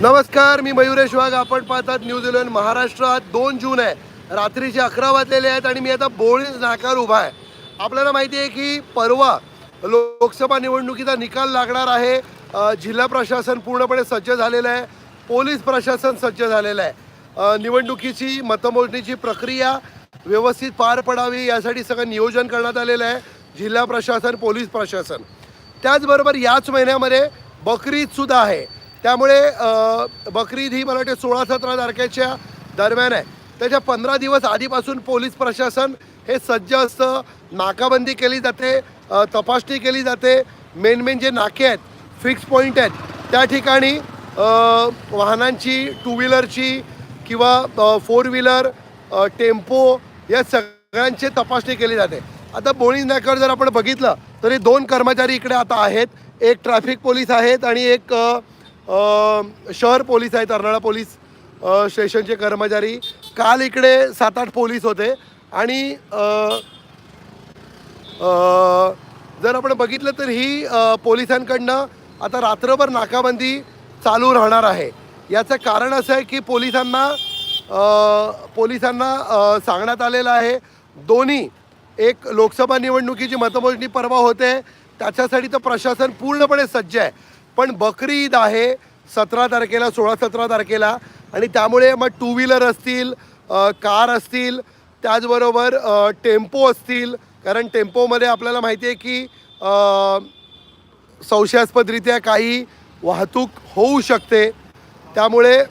नमस्कार मी मयुरेश वाघ. आपण पाहतात न्यूज इलेव्हन महाराष्ट्र आज दोन जून आहे. रात्रीचे अकरा वाजलेले आहेत आणि मी आता बोळी नाकार उभा आहे. आपल्याला माहिती आहे की परवा लोकसभा निवडणुकीचा निकाल लागणार आहे. जिल्हा प्रशासन पूर्णपणे सज्ज झालेलं आहे. पोलीस प्रशासन सज्ज झालेलं आहे. निवडणुकीची मतमोजणीची प्रक्रिया व्यवस्थित पार पडावी यासाठी सगळं नियोजन करण्यात आलेलं आहे. जिल्हा प्रशासन पोलीस प्रशासन. त्याचबरोबर याच महिन्यामध्ये बकरीद सुद्धा आहे. त्यामुळे बकरीद ही मला वाटते सोळा सतरा तारखेच्या दरम्यान आहे. त्याच्या पंधरा दिवस आधीपासून पोलीस प्रशासन हे सज्ज असतं. नाकाबंदी केली जाते तपासणी केली जाते. मेन मेन जे नाके आहेत फिक्स पॉईंट आहेत त्या ठिकाणी वाहनांची टू व्हीलरची किंवा फोर व्हीलर टेम्पो या सगळ्यांची तपासणी केली जाते. आता बोळी नाक्यावर जर आपण बघितलं तरी दोन कर्मचारी इकडे आता आहेत. एक ट्रॅफिक पोलीस आहेत आणि एक शहर पोलीस आहेत अर्नाळा पोलीस स्टेशनचे कर्मचारी. काल इकडे सात आठ पोलीस होते आणि जर आपण बघितलं तर ही पोलिसांकडनं आता रात्रभर नाकाबंदी चालू राहणार आहे. याचं कारण असं आहे की पोलिसांना पोलिसांना सांगण्यात आलेलं आहे. दोन्ही एक लोकसभा निवडणुकीची मतमोजणी परवा होते त्याच्यासाठी तर प्रशासन पूर्णपणे सज्ज आहे. पण बकरी ईद आहे सतरा तारखेला सोळा सतरा तारखेला. आणि त्यामुळे मग टू व्हीलर असतील कार असतील त्याचबरोबर टेम्पो असतील. कारण टेम्पोमध्ये आपल्याला माहिती आहे की संशयास्पदरित्या काही वाहतूक होऊ शकते. त्यामुळे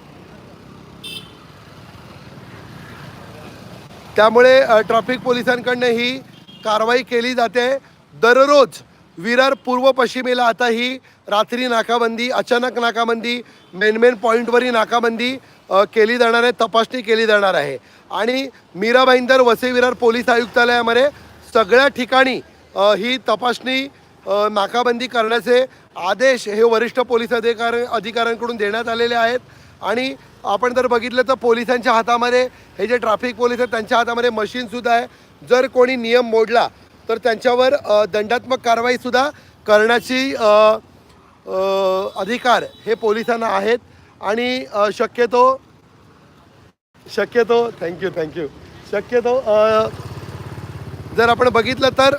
त्यामुळे ट्रॅफिक पोलिसांकडनं ही कारवाई केली जाते दररोज. विरार पूर्व पश्चिमेला आता ही रात्री नाकाबंदी अचानक नाकाबंदी मेन मेन पॉईंटवरही नाकाबंदी केली जाणार आहे तपासणी केली जाणार आहे. आणि मीरा भाईंदर वसे विरार पोलीस आयुक्तालयामध्ये सगळ्या ठिकाणी ही तपासणी नाकाबंदी करण्याचे आदेश हे वरिष्ठ पोलीस अधिकार अधिकाऱ्यांकडून देण्यात आलेले आहेत. आणि आपण जर बघितलं तर पोलिसांच्या हातामध्ये हे जे ट्रॅफिक पोलीस आहेत त्यांच्या हातामध्ये मशीनसुद्धा आहे. जर कोणी नियम मोडला तर त्यांच्यावर दंडात्मक कारवाईसुद्धा करण्याची अधिकार हे पोलिसांना आहेत. आणि शक्यतो शक्यतो थँक्यू थँक्यू शक्यतो जर आपण बघितलं तर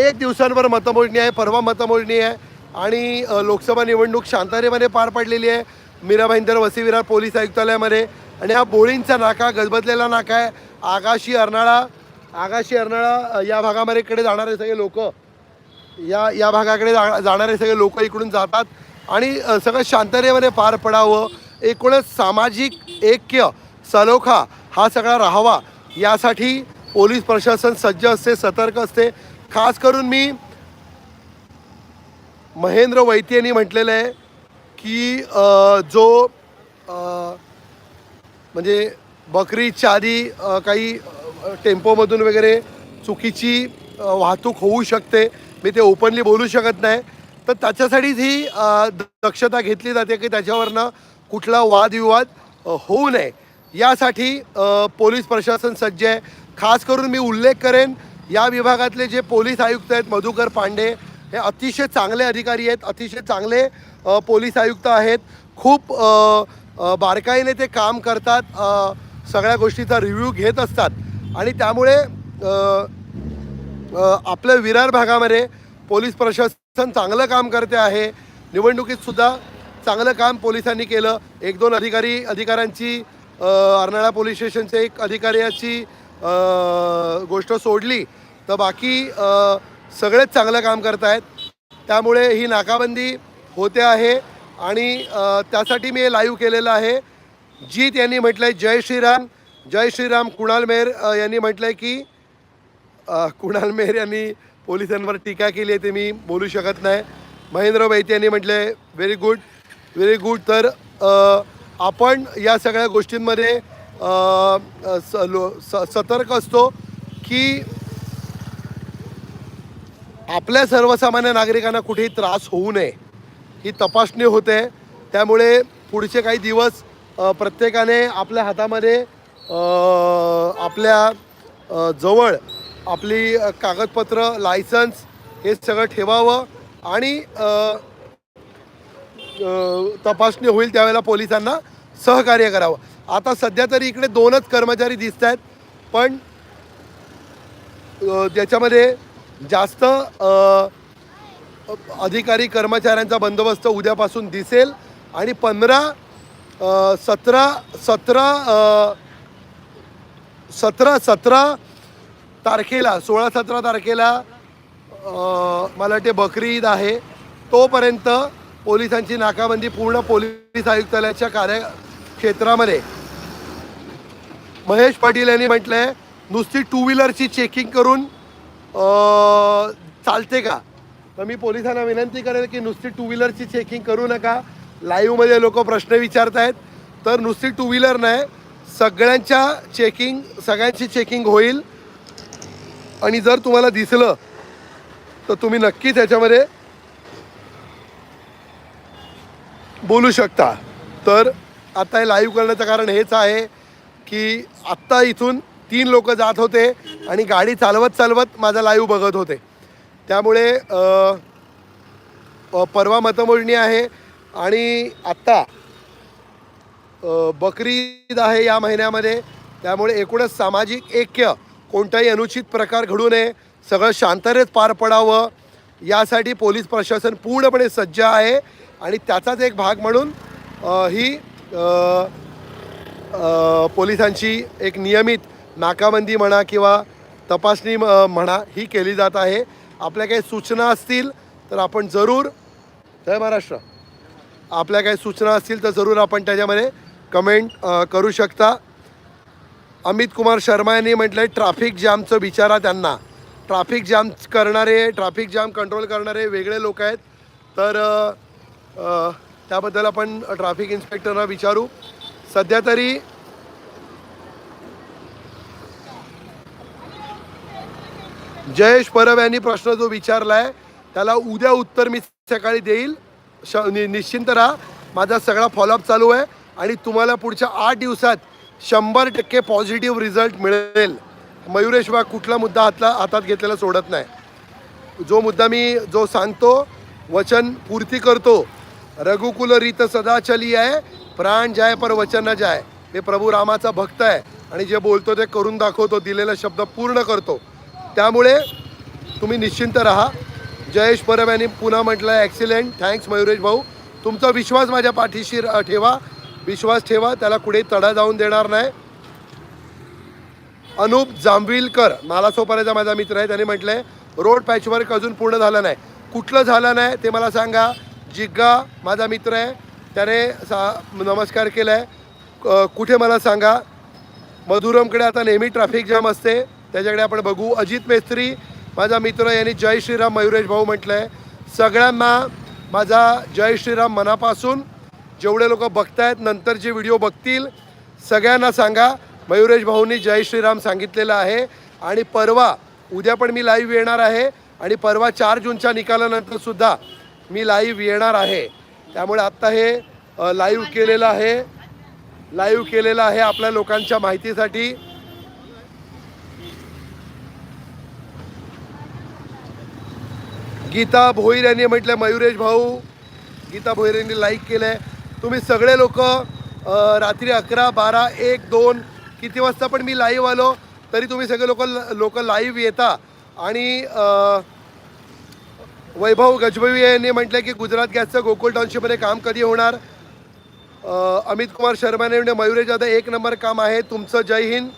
एक दिवसांवर मतमोजणी आहे परवा मतमोजणी आहे. आणि लोकसभा निवडणूक शांततेमध्ये पार पडलेली आहे. मीरा भाईंदर वसी विरार पोलीस आयुक्तालयामध्ये. आणि हा बोळींचा नाका गजबजलेला नाका आहे. आगाशी अर्नाळा आगाशी अर्नाळा या भागामध्ये इकडे जाणारे सगळे लोक या या भागाकडे जा जाणारे सगळे लोक इकडून जातात. आणि सगळं शांततेमध्ये पार पडावं एकूणच सामाजिक ऐक्य सलोखा हा सगळा राहावा. यासाठी पोलीस प्रशासन सज्ज असते सतर्क असते. खास करून मी महेंद्र वैती यांनी म्हटलेलं आहे की जो म्हणजे बकरीच्या आधी काही टेम्पोमधून वगैरे चुकीची वाहतूक होऊ शकते. मी ते ओपनली बोलू शकत नाही. तर त्याच्यासाठीच ही दक्षता घेतली जाते की त्याच्यावरनं कुठला वादविवाद होऊ नये. यासाठी पोलीस प्रशासन सज्ज आहे. खास करून मी उल्लेख करेन या विभागातले जे पोलीस आयुक्त आहेत मधुकर पांडे हे अतिशय चांगले अधिकारी आहेत अतिशय चांगले पोलीस आयुक्त आहेत. खूप बारकाईने ते काम करतात सगळ्या गोष्टीचा रिव्ह्यू घेत असतात. आणि त्यामुळे आपल्या विरार भागामध्ये पोलीस प्रशासन चांगलं काम करते आहे. निवडणुकीतसुद्धा चांगलं काम पोलिसांनी केलं. एक दोन अधिकारी अधिकाऱ्यांची अर्नाळा पोलीस स्टेशनचे एक अधिकाऱ्याची गोष्ट सोडली. तर बाकी सगळेच चांगलं काम करतायत त्यामुळे ही नाकाबंदी होते आहे आणि त्यासाठी मी हे लाईव्ह केलेलं आहे. जीत यांनी म्हटलं आहे जय श्रीराम. जय श्रीराम कुणाल मेहर यांनी म्हटलं आहे की कुणाल मेहर यांनी पोलिसांवर टीका केली आहे ते मी बोलू शकत नाही. महेंद्र वैद्य यांनी म्हटले व्हेरी गुड व्हेरी गुड तर आपण या सगळ्या गोष्टींमध्ये स लो स सतर्क असतो की आपल्या सर्वसामान्य नागरिकांना कुठेही त्रास होऊ नये. ही तपासणी होते. त्यामुळे पुढचे काही दिवस प्रत्येकाने आपल्या हातामध्ये आपल्या जवळ आपली कागदपत्र लायसन्स हे सगळं ठेवावं आणि तपासणी होईल त्यावेळेला पोलिसांना सहकार्य करावं. आता सध्या तरी इकडे दोनच कर्मचारी दिसत आहेत पण ज्याच्यामध्ये जास्त अधिकारी कर्मचाऱ्यांचा बंदोबस्त उद्यापासून दिसेल आणि पंधरा सतरा सतरा सतरा सतरा तारखेला सोळा सतरा तारखेला मला वाटते बकरी ईद आहे. तोपर्यंत पोलिसांची नाकाबंदी पूर्ण पोलीस आयुक्तालयाच्या कार्यक्षेत्रामध्ये. महेश पाटील यांनी म्हटलं आहे नुसती टू व्हीलरची चेकिंग करून चालते का? तर मी पोलिसांना विनंती करेल की नुसती टू व्हीलरची चेकिंग करू नका. लाईव्हमध्ये लोक प्रश्न विचारत आहेत तर नुसती टू व्हीलर नाही सगळ्यांच्या चेकिंग सगळ्यांची चेकिंग होईल. आणि जर तुम्हाला दिसलं तर तुम्ही नक्कीच याच्यामध्ये बोलू शकता. तर आता हे लाईव्ह करण्याचं कारण हेच आहे की आत्ता इथून तीन लोक जात होते आणि गाडी चालवत चालवत माझा लाईव्ह बघत होते. त्यामुळे परवा मतमोजणी आहे आणि आत्ता बकरी ईद आहे या महिन्यामध्ये. त्यामुळे एकूणच सामाजिक ऐक्य कोणताही अनुचित प्रकार घडू नये. सगळं शांततेत पार पडावं. यासाठी पोलीस प्रशासन पूर्णपणे सज्ज आहे. आणि त्याचाच एक भाग म्हणून ही पोलिसांची एक नियमित नाकाबंदी म्हणा किंवा तपासणी म- म्हणा ही केली जात आहे. आपल्या काही सूचना असतील तर आपण जरूर जय महाराष्ट्र. आपल्या काही सूचना असतील तर जरूर आपण त्याच्यामध्ये कमेंट करू शकता. अमित कुमार शर्मा यांनी म्हटलं ट्रॅफिक जॅमचं विचारा त्यांना. ट्रॅफिक जॅम करणारे ट्रॅफिक जॅम कंट्रोल करणारे वेगळे लोक आहेत. तर त्याबद्दल आपण ट्रॅफिक इन्स्पेक्टरना विचारू. सध्या तरी जयेश परब यांनी प्रश्न जो विचारला आहे त्याला उद्या उत्तर मी सकाळी देईल. श निश्चिंत राहा. माझा सगळा फॉलोअप चालू आहे. आणि तुम्हाला पुढच्या आठ दिवसात शंभर टक्के पॉझिटिव्ह रिझल्ट मिळेल. मयुरेश वाघ कुठला मुद्दा हातला हातात घेतलेला सोडत नाही. जो मुद्दा मी जो सांगतो वचन पूर्ती करतो. रघुकुल रीत सदा चली आहे प्राण जाय पर वचन जाय. हे प्रभू रामाचा भक्त आहे आणि जे बोलतो ते करून दाखवतो दिलेला शब्द पूर्ण करतो. त्यामुळे तुम्ही निश्चिंत राहा. जयेश परब यांनी पुन्हा म्हटलं ॲक्सिलेंट थँक्स मयुरेश भाऊ. तुमचा विश्वास माझ्या पाठीशी ठेवा. विश्वास ठेवा त्याला कुठे तडा जाऊन देणार नाही. अनुप जांभविलकर नालासोपाऱ्याचा माझा मित्र आहे त्याने म्हटलंय रोड पॅचवर्क अजून पूर्ण झालं नाही. कुठलं झालं नाही ते मला सांगा. जिग्गा माझा मित्र आहे त्याने सा नमस्कार केला आहे कुठे मला सांगा. मधुरमकडे आता नेहमी ट्रॅफिक जाम असते. त्याच्याकडे आपण बघू. अजित मेस्त्री माझा मित्र यांनी जय श्रीराम मयुरेश भाऊ म्हटलं आहे सगळ्यांना माझा जय श्रीराम मनापासून जेवढे लोक बघतायत नंतर जे व्हिडिओ बघतील सगळ्यांना सांगा. मयुरेश भाऊंनी जय श्रीराम सांगितलेलं आहे. आणि परवा उद्या पण मी लाईव्ह येणार आहे. आणि परवा चार जूनच्या निकालानंतर सुद्धा मी लाईव्ह येणार आहे. त्यामुळे आत्ता हे लाईव्ह केलेलं आहे. लाईव्ह केलेलं आहे आपल्या लोकांच्या माहितीसाठी. गीता भोईर यांनी म्हटलं मयुरेश भाऊ गीता भोईर यांनी लाईक केलं आहे तुम्ही सगळे लोक रात्री अकरा बारा एक दोन किती वाजता पण मी लाईव्ह आलो तरी तुम्ही सगळे लोक लोक लाईव्ह येता. आणि वैभव गजबवी यांनी म्हटलं की गुजरात गॅसचं गोकुळ टाउनशिपमध्ये काम कधी होणार? अमित कुमार शर्माने यांनी म्हटलं मयुरेश एक नंबर काम आहे. तुमचं जय हिंद.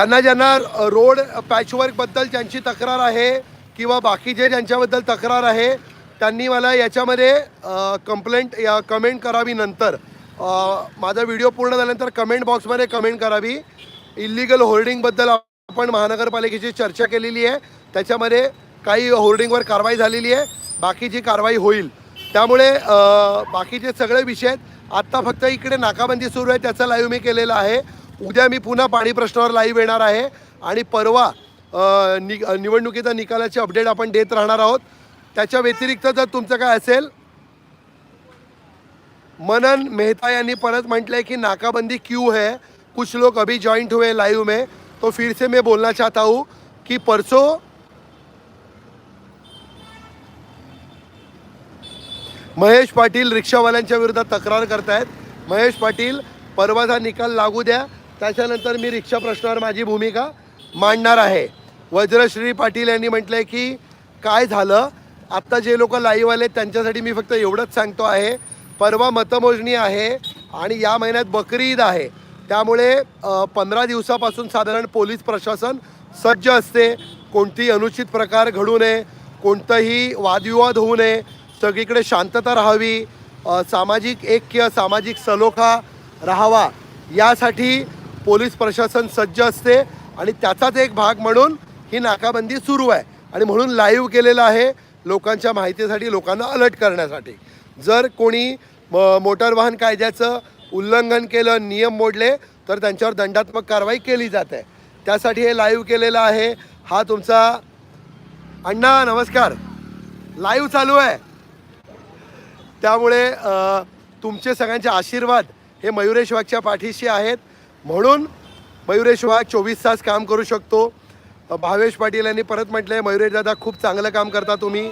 ज्यांना ज्यांना रोड पॅचवर्कबद्दल ज्यांची तक्रार आहे किंवा बाकी जे ज्यांच्याबद्दल तक्रार आहे त्यांनी मला याच्यामध्ये कंप्लेंट या कमेंट करावी नंतर. माझा व्हिडिओ पूर्ण झाल्यानंतर कमेंट बॉक्समध्ये कमेंट करावी. इल्लिगल होर्डिंगबद्दल आपण महानगरपालिकेची चर्चा केलेली आहे. त्याच्यामध्ये काही होर्डिंगवर कारवाई झालेली आहे. बाकीची कारवाई होईल. त्यामुळे बाकीचे सगळे विषय आहेत आत्ता फक्त इकडे नाकाबंदी सुरू आहे. त्याचा लाईव्ह मी केलेला आहे. उद्या मी पुन्हा पाणी प्रश्नावर लाईव्ह येणार आहे. आणि परवा नि निवडणुकीचा निकालाचे अपडेट आपण देत राहणार आहोत. त्याच्या व्यतिरिक्त जर तुमचं काय असेल मनन मेहता यांनी परत म्हटलंय की नाकाबंदी क्यों है? कुछ लोग अभी जॉईंट हुए लाइव में. तो फिर से मैं बोलना चाहता हूँ कि परसों महेश पाटील रिक्षावाल्यांच्या विरोधात तक्रार करतायत. महेश पाटील परवाचा निकाल लागू द्या. त्याच्यानंतर मी रिक्षा प्रश्नावर माझी भूमिका मांडणार आहे. वज्रश्री पाटील यांनी म्हटलंय की काय झालं? आत्ता जे लोक लाईव्ह आले त्यांच्यासाठी मी फक्त एवढंच सांगतो आहे. परवा मतमोजणी आहे आणि या महिन्यात बकरी ईद आहे. त्यामुळे पंधरा दिवसापासून साधारण पोलीस प्रशासन सज्ज असते. कोणतीही अनुचित प्रकार घडू नये कोणताही वादविवाद होऊ नये सगळीकडे शांतता राहावी सामाजिक ऐक्य सामाजिक सलोखा राहावा. यासाठी पोलीस प्रशासन सज्ज असते आणि त्याचाच एक भाग म्हणून ही नाकाबंदी सुरू आहे. आणि म्हणून लाईव्ह केलेलं आहे लोकांच्या माहितीसाठी लोकांना अलर्ट करण्यासाठी. जर कोणी म- मोटार वाहन कायद्याचं उल्लंघन केलं नियम मोडले तर त्यांच्यावर दंडात्मक कारवाई केली जाते. त्यासाठी हे लाईव्ह केलेलं आहे. हा तुमचा अण्णा नमस्कार. लाईव्ह चालू आहे. त्यामुळे तुमचे सगळ्यांचे आशीर्वाद हे मयुरेश वाघच्या पाठीशी आहेत. म्हणून मयुरेश वाघ चोवीस तास काम करू शकतो. भावेश पाटील यांनी परत म्हटलं आहे मयुरेश दादा खूप चांगलं काम करता तुम्ही.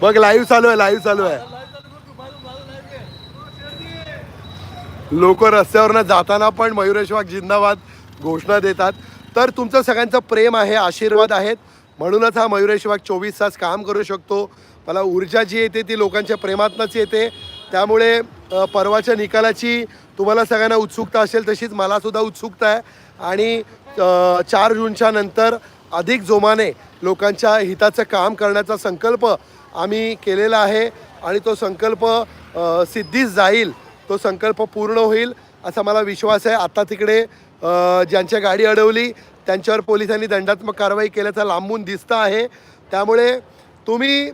बघ लाईव्ह चालू आहे लाईव्ह चालू आहे. लोक रस्त्यावरनं जाताना पण मयुरेश वाघ जिंदाबाद घोषणा देतात. तर तुमचं सगळ्यांचं प्रेम आहे आशीर्वाद आहेत. म्हणूनच हा मयुरेश वाघ चोवीस तास काम करू शकतो. मला ऊर्जा जी येते ती लोकांच्या प्रेमातनंच येते. त्यामुळे परवाच्या निकालाची तुम्हाला सगळ्यांना उत्सुकता असेल तशीच मलासुद्धा उत्सुकता आहे. आणि चार जूनच्या नंतर अधिक जोमाने लोकांच्या हिताचं काम करण्याचा संकल्प आम्ही केलेला आहे आणि तो संकल्प सिद्धीच जाईल तो संकल्प पूर्ण होईल असा मला विश्वास आहे. आता तिकडे ज्यांच्या गाडी अडवली त्यांच्यावर पोलिसांनी दंडात्मक कारवाई केल्याचं लांबून दिसतं आहे. त्यामुळे तुम्ही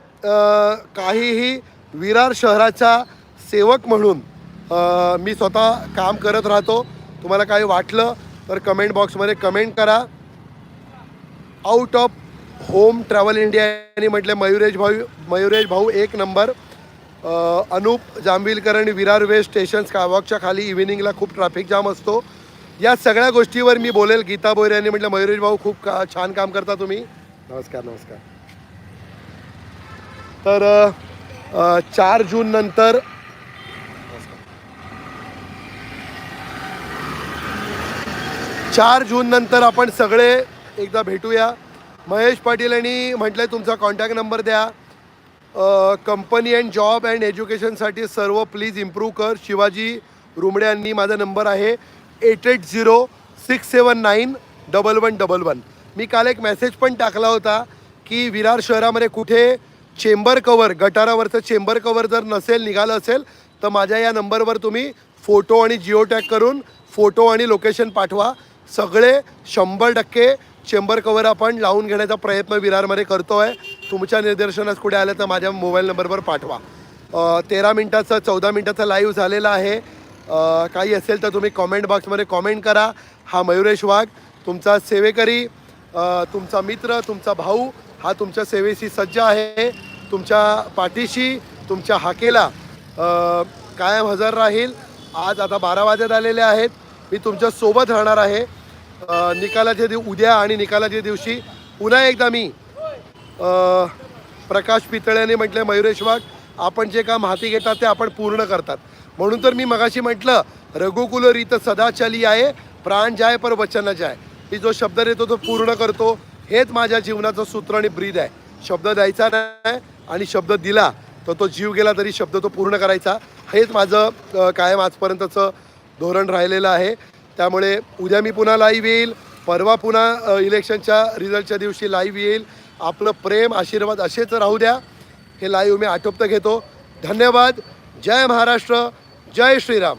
काहीही विरार शहराचा सेवक म्हणून मी स्वतः काम करत राहतो. तुम्हाला काही वाटलं तर कमेंट बॉक्समध्ये कमेंट करा. Out of home travel India यांनी म्हटले मयुरेश भाऊ मयुरेश भाऊ एक नंबर अनूप अनुप जांभीलकर आणि विरार वेस्ट स्टेशन स्कायवॉकच्या खाली इव्हिनिंगला खूप ट्रॅफिक जाम असतो. या सगळ्या गोष्टीवर मी बोलेल. गीता बोरे यांनी म्हटलं मयुरेश भाऊ खूप का छान काम करता तुम्ही. नमस्कार नमस्कार. तर चार जून नंतर चार जून नंतर आपण सगळे एकदा भेटूया. महेश पाटील यांनी म्हटलंय तुमचा कॉन्टॅक्ट नंबर द्या. कंपनी अँड जॉब अँड एज्युकेशनसाठी सर्व प्लीज इम्प्रूव्ह कर. शिवाजी रुमडे यांनी माझा नंबर आहे eight eight zero six seven nine double one double one मी काल एक मेसेज पण टाकला होता की विरार शहरामध्ये कुठे चेंबर कवर गटारावरचं चेंबर कवर जर नसेल निघालं असेल तर माझ्या या नंबरवर तुम्ही फोटो आणि जिओ टॅग करून फोटो आणि लोकेशन पाठवा. सगळे शंभर टक्के चेंबर कवर आपण लावून घेण्याचा प्रयत्न विरारमध्ये करतो आहे तुमच्या निदर्शनास कुठे आलं तर माझ्या मोबाईल नंबरवर पाठवा. तेरा मिनटाचं चौदा मिनटाचा लाईव्ह झालेला आहे. काही असेल तर तुम्ही कॉमेंट बॉक्समध्ये कॉमेंट करा. हा मयुरेश वाघ तुमचा सेवेकरी तुमचा मित्र तुमचा भाऊ हा तुमच्या सेवेशी सज्ज आहे. तुमच्या पाठीशी तुमच्या हाकेला कायम हजर राहील. आज आता बारा वाजत आलेले आहेत. मी तुमच्यासोबत राहणार आहे. निकालाच्या दिव उद्या आणि निकालाच्या दिवशी पुन्हा एकदा मी प्रकाश पितळ्याने म्हटलं मयुरेश वाघ आपण जे काम हाती घेतात ते आपण पूर्ण करतात. म्हणून तर मी मगाशी म्हटलं रघुकुल रीत सदाचली आहे प्राण जाय पर वचन जाय. मी जो शब्द देतो तो पूर्ण करतो हेच माझ्या जीवनाचं सूत्र आणि ब्रीद आहे. शब्द द्यायचा नाही आणि शब्द दिला तर तो जीव गेला तरी शब्द तो पूर्ण करायचा. हेच माझं कायम आजपर्यंतचं धोरण राहिलेलं आहे. त्यामुळे उद्या मी पुन्हा लाईव्ह येईल. परवा पुन्हा इलेक्शनच्या रिझल्टच्या दिवशी लाईव्ह येईल. आपलं प्रेम आशीर्वाद असेच राहू द्या. हे लाईव्ह मी आटोपतं घेतो. धन्यवाद. जय महाराष्ट्र. जय श्रीराम.